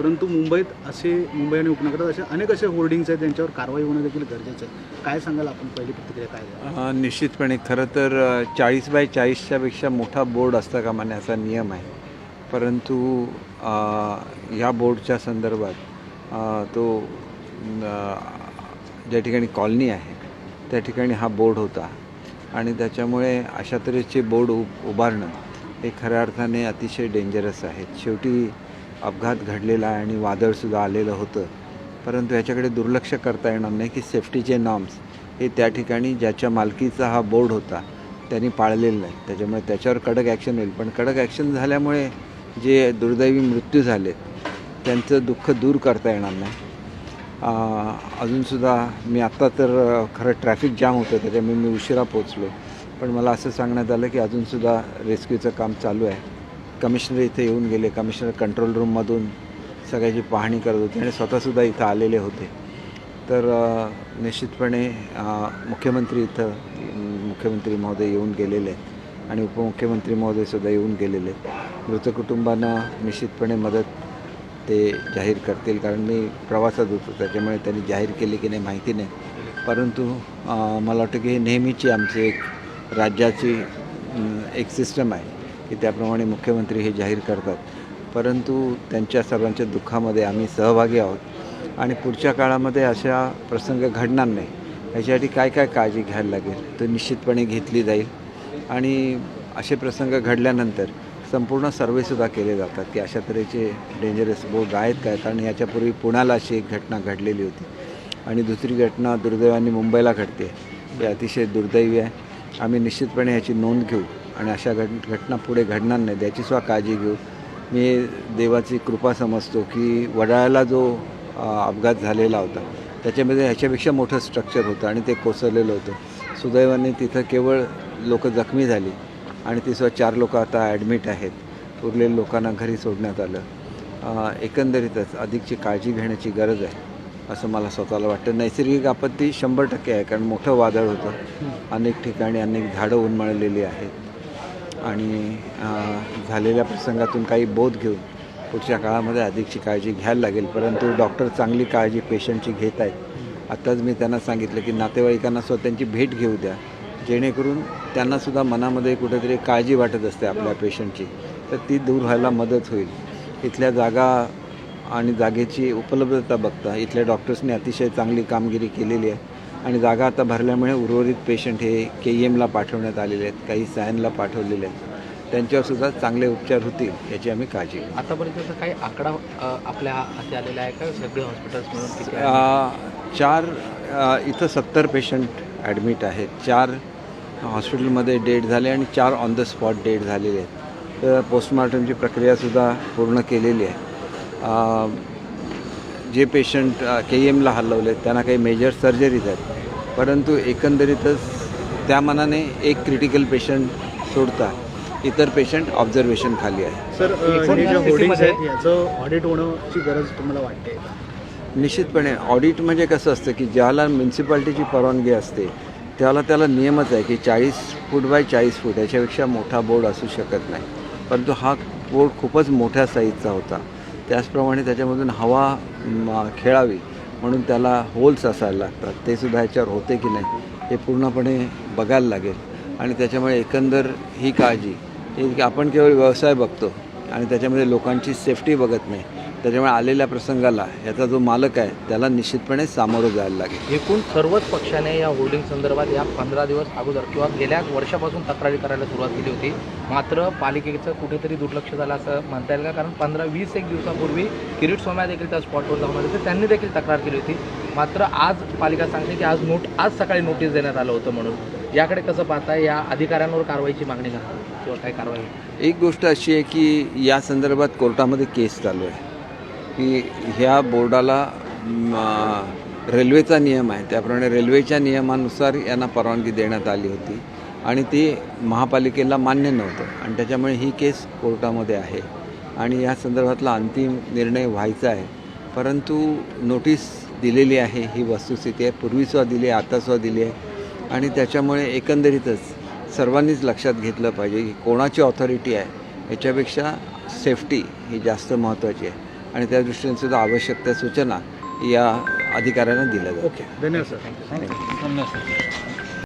परंतु मुंबईत असे मुंबई आणि उपनगरात असे अनेक असे होर्डिंग्स आहेत त्यांच्यावर कारवाई होणं देखील गरजेचं आहे. काय सांगाल आपण पहिली प्रतिक्रिया काय निश्चितपणे. खरं तर चाळीस बाय चाळीसच्या पेक्षा मोठा बोर्ड असता कामा नये असा नियम आहे. परंतु ह्या बोर्डच्या संदर्भात तो ज्या ठिकाणी कॉलनी आहे त्या ठिकाणी हा बोर्ड होता. आणि त्याच्यामुळे अशा तऱ्हेचे बोर्ड उ उभारणं हे खऱ्या अर्थाने अतिशय डेंजरस आहेत. शेवटी अपघात घडलेला आहे आणि वादळसुद्धा आलेलं होतं. परंतु याच्याकडे दुर्लक्ष करता येणार नाही की सेफ्टीचे नॉर्म्स हे त्या ठिकाणी ज्याच्या मालकीचा हा बोर्ड होता त्यांनी पाळलेलं नाही. त्याच्यामुळे त्याच्यावर कडक ॲक्शन होईल. पण कडक ॲक्शन झाल्यामुळे जे दुर्दैवी मृत्यू झाले त्यांचं दुःख दूर करता येणार नाही. अजूनसुद्धा मी आत्ता तर खरं ट्रॅफिक जाम होतं त्याच्यामुळे मी उशिरा पोचलो पण मला असं सांगण्यात आलं की अजूनसुद्धा रेस्क्यूचं काम चालू आहे. कमिशनर इथे येऊन गेले. कमिशनर कंट्रोल रूममधून सगळ्याची पाहणी करत होते आणि स्वतःसुद्धा इथं आलेले होते. तर निश्चितपणे मुख्यमंत्री इथं मुख्यमंत्री महोदय येऊन गेलेले आहेत आणि उपमुख्यमंत्री महोदयसुद्धा येऊन गेलेले आहेत. मृत कुटुंबांना निश्चितपणे मदत ते जाहीर करतील. कारण मी प्रवासात होतो त्याच्यामुळे त्यांनी जाहीर केली की नाही माहिती नाही. परंतु मला वाटतं की हे नेहमीची आमची एक राज्याची एक सिस्टम आहे. की त्याप्रमाणे मुख्यमंत्री हे जाहीर करतात. परंतु त्यांच्या सर्वांच्या दुःखामध्ये आम्ही सहभागी आहोत. आणि पुढच्या काळामध्ये अशा प्रसंग घडणार नाही. याच्यासाठी काय काय काळजी घ्यायला लागेल? तर निश्चितपणे घेतली जाईल. आणि असे प्रसंग घडल्यानंतर संपूर्ण सर्वेसुद्धा केले जातात की अशा तऱ्हेचे डेंजरस बोर्ड आहेत काय कारण याच्यापूर्वी पुण्याला अशी एक घटना घडलेली होती. आणि दुसरी घटना दुर्दैवाने मुंबईला घडते. हे अतिशय दुर्दैवी आहे. आम्ही निश्चितपणे ह्याची नोंद घेऊ. आणि अशा घट घटना पुढे घडणार नाहीत याचीसुद्धा काळजी घेऊ. मी देवाची कृपा समजतो की वडाळ्याला जो अपघात झालेला होता त्याच्यामध्ये ह्याच्यापेक्षा मोठं स्ट्रक्चर होतं आणि ते कोसळलेलं होतं. सुदैवाने तिथं केवळ लोक जखमी झाली आणि तिसुद्धा चार लोक आता ॲडमिट आहेत. उरलेल्या लोकांना घरी सोडण्यात आलं. एकंदरीतच अधिकची काळजी घेण्याची गरज आहे असं मला स्वतःला वाटतं. नैसर्गिक आपत्ती शंभर टक्के आहे कारण मोठं वादळ होतं. अनेक ठिकाणी अनेक झाडं उन्मळलेली आहेत. आणि झालेल्या प्रसंगातून काही बोध घेऊन पुढच्या काळामध्ये अधिकची काळजी घ्यायला लागेल. परंतु डॉक्टर चांगली काळजी पेशंटची घेत आहेत. आत्ताच मी त्यांना सांगितलं की नातेवाईकांना सुद्धा त्यांची भेट घेऊ द्या. जेणेकरून त्यांनासुद्धा मनामध्ये कुठेतरी काळजी वाटत असते आपल्या पेशंटची. तर ती दूर व्हायला मदत होईल. इथल्या जागा आणि जागेची उपलब्धता बघता इथल्या डॉक्टर्सनी अतिशय चांगली कामगिरी केलेली आहे. आणि जागा आता भरल्यामुळे उर्वरित पेशंट हे के ई एमला पाठवण्यात आलेले आहेत काही सायनला पाठवलेले आहेत. त्यांच्यावर सुद्धा चांगले उपचार होतील याची आम्ही काळजी घेऊ. आतापर्यंत काही आकडा आपल्या हाती आलेला आहे का? सगळे हॉस्पिटल्स मिळून चार इथं सत्तर पेशंट ॲडमिट आहेत. चार हॉस्पिटलमध्ये डेड झाले आणि चार ऑन द स्पॉट डेड झालेले आहेत. तर पोस्टमॉर्टमची प्रक्रियासुद्धा पूर्ण केलेली आहे. जे पेशंट के ई एमला हलवले त्यांना काही मेजर सर्जरीज आहेत. परंतु एकंदरीतच त्या मनाने एक क्रिटिकल पेशंट सोडता इतर पेशंट ऑब्झर्वेशन खाली आहे. सर हे जे होर्डिंग्स आहेत याचं ऑडिट होण्याची गरज तुम्हाला वाटते? का निश्चितपणे. ऑडिट म्हणजे कसं असतं की ज्याला म्युन्सिपाल्टीची परवानगी असते त्याला त्याला नियमच आहे की चाळीस फूट बाय चाळीस फूट याच्यापेक्षा मोठा बोर्ड असू शकत नाही. परंतु हा बोर्ड खूपच मोठ्या साईजचा होता. त्याचप्रमाणे त्याच्यामधून हवा खेळावी म्हणून त्याला होल्स असायला लागतात. ते सुद्धा ह्याच्यावर होते की नाही हे पूर्णपणे बघायला लागेल. आणि त्याच्यामुळे एकंदर ही काळजी ही की आपण केवळ व्यवसाय बघतो आणि त्याच्यामध्ये लोकांची सेफ्टी बघत नाही. त्याच्यामुळे आलेल्या प्रसंगाला याचा जो मालक आहे त्याला निश्चितपणे सामोरं जायला लागेल. एकूण सर्वच पक्षाने या होल्डिंग संदर्भात या पंधरा दिवस अगोदर किंवा गेल्या वर्षापासून तक्रारी करायला सुरुवात केली होती. मात्र पालिकेचं कुठेतरी दुर्लक्ष झालं असं म्हणता येईल का? कारण पंधरा वीस एक दिवसापूर्वी किरीट सोम्या देखील त्या स्पॉटवर जाऊन आले होते. त्यांनी देखील तक्रार केली होती. मात्र आज पालिका सांगते की आज नोट आज सकाळी नोटीस देण्यात आलं होतं म्हणून. याकडे कसं पाहता या अधिकाऱ्यांवर कारवाईची मागणी करा किंवा काय कारवाई? एक गोष्ट अशी आहे की या संदर्भात कोर्टामध्ये केस चालू आहे. की ह्या बोर्डाला रेल्वेचा नियम आहे. त्याप्रमाणे रेल्वेच्या नियमानुसार यांना परवानगी देण्यात आली होती. आणि ती महापालिकेला मान्य नव्हतं. आणि त्याच्यामुळे ही केस कोर्टामध्ये आहे. आणि या संदर्भातला अंतिम निर्णय व्हायचा आहे. परंतु नोटीस दिलेली आहे. ही वस्तुस्थिती आहे. पूर्वीसुद्धा दिली आहे. आतासुद्धा दिली आहे. आणि त्याच्यामुळे एकंदरीतच सर्वांनीच लक्षात घेतलं पाहिजे की कोणाची ऑथॉरिटी आहे. याच्यापेक्षा सेफ्टी ही जास्त महत्त्वाची आहे. आणि त्या दृष्टीने सुद्धा आवश्यक त्या सूचना या अधिकाऱ्यांना दिल्या जातात. ओके. धन्यवाद सर. Thank you.